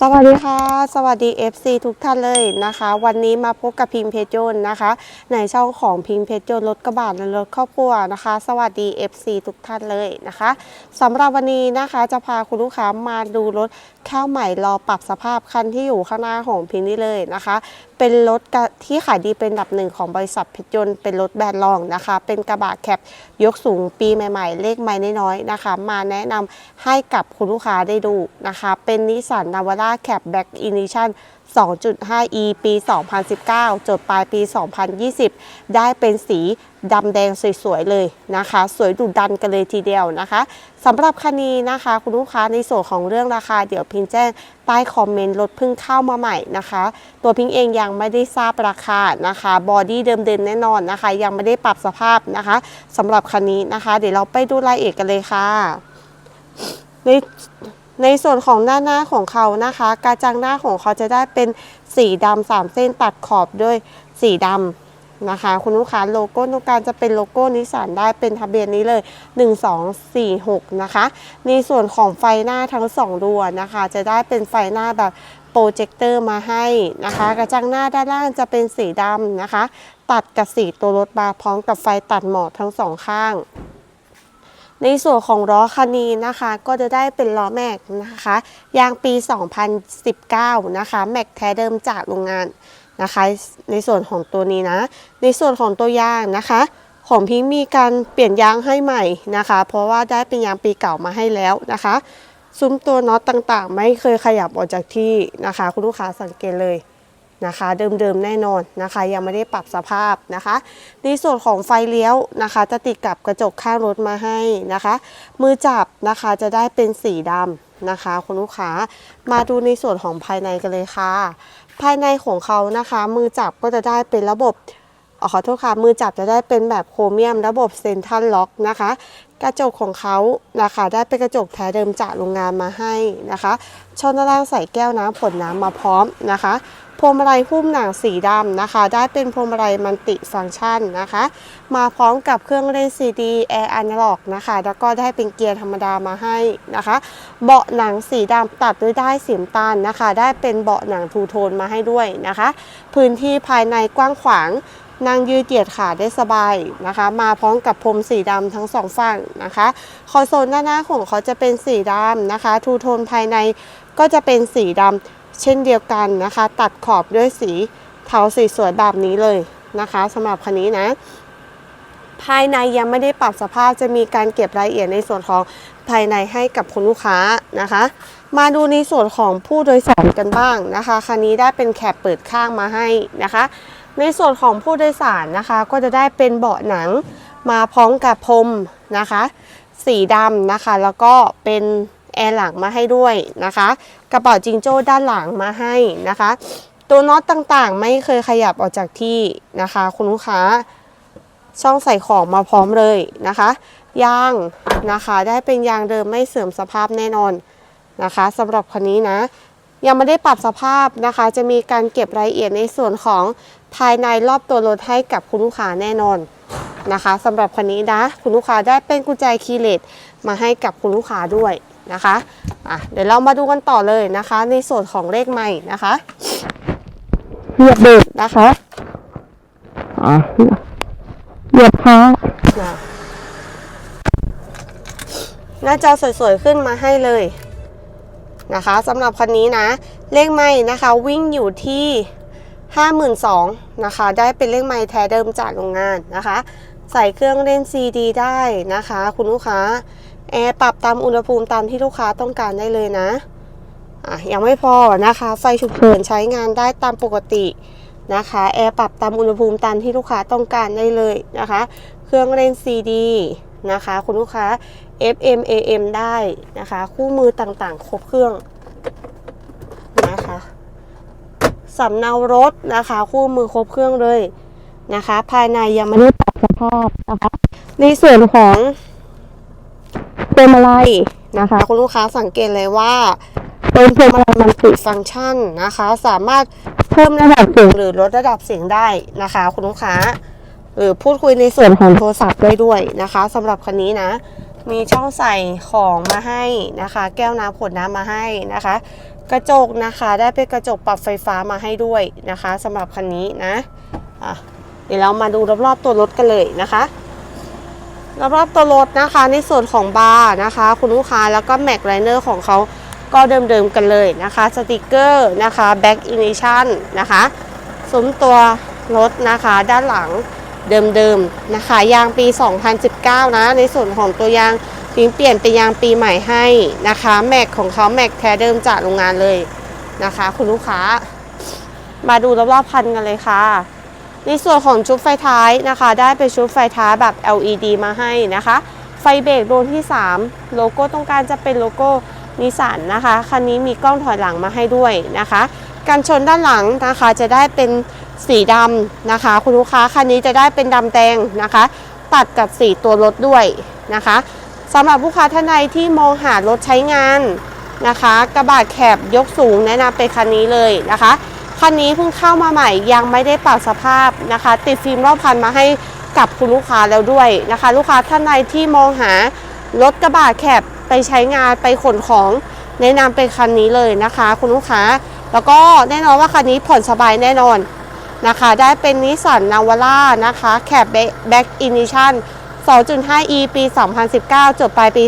สวัสดีค่ะ สวัสดี FC ทุกท่านเลยนะคะ วันนี้มาพบกับพิมเพจโจนนะคะ ในช่องของพิมเพจโจนรถกระบะและรถครอบครัวนะคะ สวัสดี FC ทุกท่านเลยนะคะสำหรับวันนี้นะคะจะพาคุณลูกค้ามาดูรถข้าวใหม่รอปรับสภาพคันที่อยู่ข้างหน้าของพิมนี่เลยนะคะเป็นรถที่ขายดีเป็นอันดับหนึ่งของบริษัทเพชรยนต์เป็นรถแบรนด์รองนะคะ เป็นกระบะแคปยกสูงปีใหม่ๆ เลขไม่น้อยๆนะคะ มาแนะนำให้กับคุณลูกค้าได้ดูนะคะ เป็นนิสสันนาวาร่าแคปแบ็กอินิชั่น 2.5e ปี 2019 จดปลายปี 2020 ได้เป็นสีดำแดงสวยๆเลยนะคะ สวยดุดันกันเลยทีเดียวนะคะสำหรับคันนี้นะคะ คุณลูกค้าในส่วนของเรื่องราคาเดี๋ยวพิงแจ้งใต้คอมเมนต์รถเพิ่งเข้ามาใหม่นะคะ ตัวพิงเองยัังไม่ได้ทราบราคานะคะบอดี้เดิมๆแน่นอนนะคะ ยังไม่ได้ปรับสภาพนะคะสำหรับคันนี้นะคะ เดี๋ยวเราไปดูรายละเอียดกันเลยค่ะในในส่วนของหน้าหน้าของเขานะคะ กระจังหน้าของเขาจะได้เป็นสีดำสามเส้นตัดขอบด้วยสีดำนะคะ คุณลูกค้าโลโก้ตรงกางจะเป็นโลโก้นิสสันได้เป็นทะเบียนนี้เลย 1246 นะคะ ในส่วนของไฟหน้าทั้ง 2ดวงนะคะ จะได้เป็นไฟหน้าแบบ โปรเจคเตอร์มาให้นะคะ กระจังหน้าด้านล่างจะเป็นสีดำนะคะ ตัดกับสีตัวรถมาพร้อมกับไฟตัดหมอกทั้งสองข้างในส่วนของล้อคันนี้นะคะ ก็จะได้เป็นล้อแม็กนะคะยางปี 2019 นะคะแม็กแท้เดิมจากโรงงานนะคะ ในส่วนของตัวนี้นะ ในส่วนของตัวยางนะคะ ของพิงมีการเปลี่ยนยางให้ใหม่นะคะ เพราะว่าได้เป็นยางปีเก่ามาให้แล้วนะคะ ซุ้มตัวน็อตต่างๆ ไม่เคยขยับออกจากที่นะคะ คุณลูกค้าสังเกตเลยนะคะ เดิมๆแน่นอนนะคะ ยังไม่ได้ปรับสภาพนะคะในส่วนของไฟเลี้ยวนะคะ จะติดกับกระจกข้างรถมาให้นะคะ มือจับนะคะจะได้เป็นสีดำนะคะ คุณลูกค้ามาดูในส่วนของภายในกันเลยค่ะ ภายในของเขานะคะ มือจับก็จะได้เป็นระบบ อขอโทษค่ะ มือจับจะได้เป็นแบบโครเมียมระบบเซนทรัลล็อกนะคะ กระจกของเขานะคะได้เป็นกระจกแท้เดิมจากโรงงานมาให้นะคะช่องด้านล่างใส่แก้วน้ำผลน้ำมาพร้อมนะคะพวงมาลัยหุ้มหนังสีดำนะคะ ได้เป็นพวงมาลัยมันติฟังก์ชันนะคะ มาพร้อมกับเครื่องเล่นซีดีแอร์อนาล็อกนะคะ แล้วก็ได้เป็นเกียร์ธรรมดามาให้นะคะ เบาะหนังสีดำตัดด้วยได้สีตาลนะคะ ได้เป็นเบาะหนังทูโทนมาให้ด้วยนะคะ พื้นที่ภายในกว้างขวาง นั่งยืดเหยียดขาได้สบายนะคะ มาพร้อมกับพรมสีดำทั้งสองฝั่งนะคะคอนโซลด้านหน้าของเขาจะเป็นสีดำนะคะ ทูโทนภายในก็จะเป็นสีดำเช่นเดียวกันนะคะ ตัดขอบด้วยสีเทาสีสวยแบบนี้เลยนะคะสำหรับคันนี้นะภายในยังไม่ได้ปรับสภาพจะมีการเก็บรายละเอียดในส่วนของภายในให้กับคุณลูกค้านะคะ มาดูในส่วนของผู้โดยสารกันบ้างนะคะคันนี้ได้เป็นแคปเปิดข้างมาให้นะคะ ในส่วนของผู้โดยสารนะคะ ก็จะได้เป็นเบาะหนังมาพร้อมกับพรมนะคะ สีดำนะคะ แล้วก็เป็นแอร์หลังมาให้ด้วยนะคะ กระเป๋าจิงโจ้ด้านหลังมาให้นะคะ ตัวน็อตต่างๆ ไม่เคยขยับออกจากที่นะคะ คุณลูกค้าช่องใส่ของมาพร้อมเลยนะคะยางนะคะ ได้เป็นยางเดิมไม่เสื่อมสภาพแน่นอนนะคะสำหรับคันนี้นะ ยังไม่ได้ปรับสภาพนะคะ จะมีการเก็บรายละเอียดในส่วนของภายในรอบตัวรถให้กับคุณลูกค้าแน่นอนนะคะสำหรับคันนี้นะ คุณลูกค้าได้เป็นกุญแจคีย์เลสมาให้กับคุณลูกค้าด้วยนะคะอะเดี๋ยวเรามาดูกันต่อเลยนะคะ ในส่วนของเลขใหม่นะคะเหยียบเบรกนะคะอะเหยียบเท้าหน้าจอสวยๆขึ้นมาให้เลย นะคะสำหรับคันนี้นะ เลขไม่นะคะวิ่งอยู่ที่52,000นะคะ ได้เป็นเลขไม่แท้เดิมจากโรงงานนะคะ ใส่เครื่องเล่น CD ได้นะคะ คุณลูกค้า แอร์ปรับตามอุณหภูมิตามที่ลูกค้าต้องการได้เลยนะอะยังไม่พอนะคะ ไฟฉุกเฉินใช้งานได้ตามปกตินะคะ แอร์ปรับตามอุณหภูมิตามที่ลูกค้าต้องการได้เลยนะคะ เครื่องเล่น CD นะคะ คุณลูกค้า FM AM ได้นะคะ คู่มือต่างๆ ครบเครื่องนะคะสำเนารถนะคะ คู่มือครบเครื่องเลยนะคะ ภายในยังไม่ได้ปรับสภาพนะคะ ในส่วนของพวงมาลัยนะคะ คุณลูกค้าสังเกตเลยว่าเป็นพวงมาลัยมันติฟังก์ชันนะคะ สามารถเพิ่มระดับเสียงหรือลดระดับเสียงได้นะคะ คุณลูกค้า หรือพูดคุยในส่วนของโทรศัพท์ได้ด้วยนะคะสำหรับคันนี้นะ มีช่องใส่ของมาให้นะคะ แก้วน้ำขวดน้ำมาให้นะคะ กระจกนะคะได้เป็นกระจกปรับไฟฟ้ามาให้ด้วยนะคะสำหรับคันนี้นะอะเดี๋ยวเรามาดูรอบๆตัวรถกันเลยนะคะรอบๆตัวรถนะคะ ในส่วนของบาร์นะคะ คุณลูกค้าแล้วก็แม็กไลเนอร์ของเขาก็เดิมๆกันเลยนะคะสติกเกอร์นะคะแบ็กอินิชันนะคะซุ้มตัวรถนะคะ ด้านหลัง เดิมๆนะคะ ยางปี 2019 นะ ในส่วนของตัวยางพิงเปลี่ยนเป็นยางปีใหม่ให้นะคะ แม็กของเขาแม็กแท้เดิมจากโรงงานเลยนะคะ คุณลูกค้า มาดูรอบๆพันกันเลยค่ะ ในส่วนของชุดไฟท้ายนะคะ ได้เป็นชุดไฟท้ายแบบ LED มาให้นะคะ ไฟเบรกดวงที่ 3 โลโก้ตรงกลางจะเป็นโลโก้นิสสันนะคะคันนี้มีกล้องถอยหลังมาให้ด้วยนะคะกันชนด้านหลังนะคะจะได้เป็น สีดำนะคะ คุณลูกค้าคันนี้จะได้เป็นดำแดงนะคะ ตัดกับสีตัวรถด้วยนะคะสำหรับลูกค้าท่านใดที่มองหารถใช้งานนะคะ กระบะแคบยกสูงแนะนำเป็นคันนี้เลยนะคะคันนี้เพิ่งเข้ามาใหม่ยังไม่ได้ปรับสภาพนะคะ ติดฟิล์มรอบคันมาให้กับคุณลูกค้าแล้วด้วยนะคะ ลูกค้าท่านใดที่มองหารถกระบะแคบไปใช้งานไปขนของแนะนำเป็นคันนี้เลยนะคะ คุณลูกค้า แล้วก็แน่นอนว่าคันนี้ผ่อนสบายแน่นอน นะคะ ได้เป็นนิสสันนาวาร่านะคะแคบแบ็กอินิชั่น 2.5e ปี 2019 จบปลายปี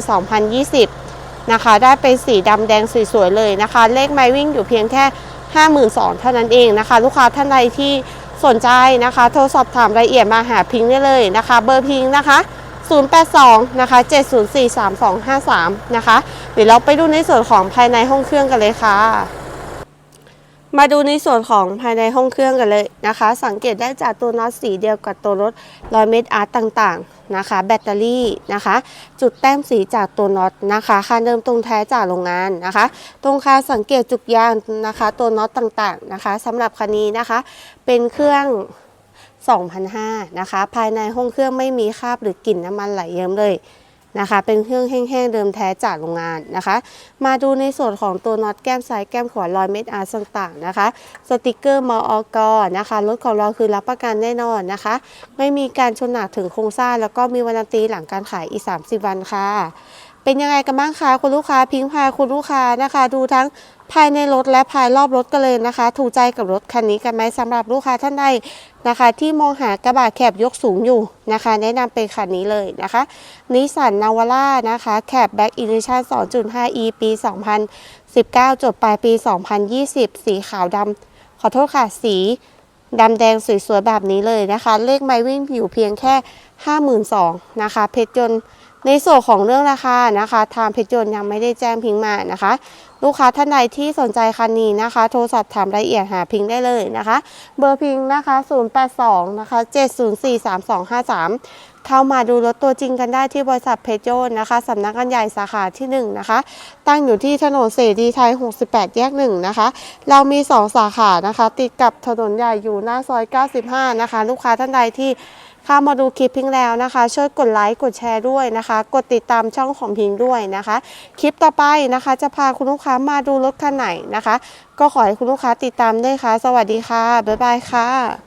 2020 นะคะ ได้เป็นสีดำแดงสวยๆเลยนะคะ เลขไมล์วิ่งอยู่เพียงแค่ 52,000 เท่านั้นเองนะคะ ลูกค้าท่านใดที่สนใจนะคะ โทรสอบถามรายละเอียดมาหาพิงค์ได้เลยนะคะ เบอร์พิงค์นะคะ 082 นะคะ 704 3253 นะคะ เดี๋ยวเราไปดูในส่วนของภายในห้องเครื่องกันเลยค่ะ มาดูในส่วนของภายในห้องเครื่องกันเลยนะคะ สังเกตได้จากตัวน็อตสีเดียวกับตัวรถรอยเม็ดอาร์ตต่างๆนะคะ แบตเตอรี่นะคะ จุดแต้มสีจากตัวน็อตนะคะคานเดิมตรงแท้จากโรงงานนะคะ ตรงคาสังเกตจุกยางนะคะ ตัวน็อตต่างๆนะคะสำหรับคันนี้นะคะ เป็นเครื่อง2,500นะคะ ภายในห้องเครื่องไม่มีคราบหรือกลิ่นน้ำมันไหลเยิ้มเลย นะคะ เป็นเครื่องแห้งๆเดิมแท้จากโรงงานนะคะ มาดูในส่วนของตัวน็อตแก้มซ้ายแก้มขวารอยเม็ดอาร์ต่างๆนะคะ สติกเกอร์มออกนะคะรถของเราคือรับประกันแน่นอนนะคะ ไม่มีการชนหนักถึงโครงสร้าง แล้วก็มีวันตีหลังการขายอีก 30 วันค่ะเป็นยังไงกันบ้างคะคุณลูกค้าพิงค์พาคุณลูกค้านะคะ ดูทั้ง ภายในรถและภายรอบรถกันเลยนะคะ ถูกใจกับรถคันนี้กันไหมสำหรับลูกค้าท่านใดนะคะ ที่มองหากระบะแคบยกสูงอยู่นะคะ แนะนำเป็นคันนี้เลยนะคะนิสสันนาวาร่านะคะแคบแบ็กอินิชัน 2.5e ปี 2019 จบปลายปี 2020 สีขาวดำขอโทษค่ะสีดำแดงสวยๆแบบนี้เลยนะคะ เลขไมวิ่งอยู่เพียงแค่ 52,000นะคะเพชรยนต์ในส่วนของเรื่องราคานะคะ ทางเพชรยนต์ยังไม่ได้แจ้งพิงมานะคะ ลูกค้าท่านใดที่สนใจคันนี้นะคะ โทรสอบถามรายละเอียดหาพิงได้เลยนะคะ เบอร์พิงนะคะ 082 นะคะ 7043253 เข้ามาดูรถตัวจริงกันได้ที่บริษัทเพชรยนนะคะสำนักงานใหญ่สาขาที่ 1 นะคะ ตั้งอยู่ที่ถนนเสรีไทย 68 แยก 1 นะคะ เรามี 2 สาขานะคะ ติดกับถนนใหญ่อยู่หน้าซอย 95 นะคะ ลูกค้าท่านใดที่ เข้ามาดูคลิปพิงแล้วนะคะ ช่วยกดไลค์กดแชร์ด้วยนะคะ กดติดตามช่องของพิงด้วยนะคะ คลิปต่อไปนะคะ จะพาคุณลูกค้ามาดูรถคันไหนนะคะ ก็ขอให้คุณลูกค้าติดตามด้วยค่ะ สวัสดีค่ะ บ๊ายบายค่ะ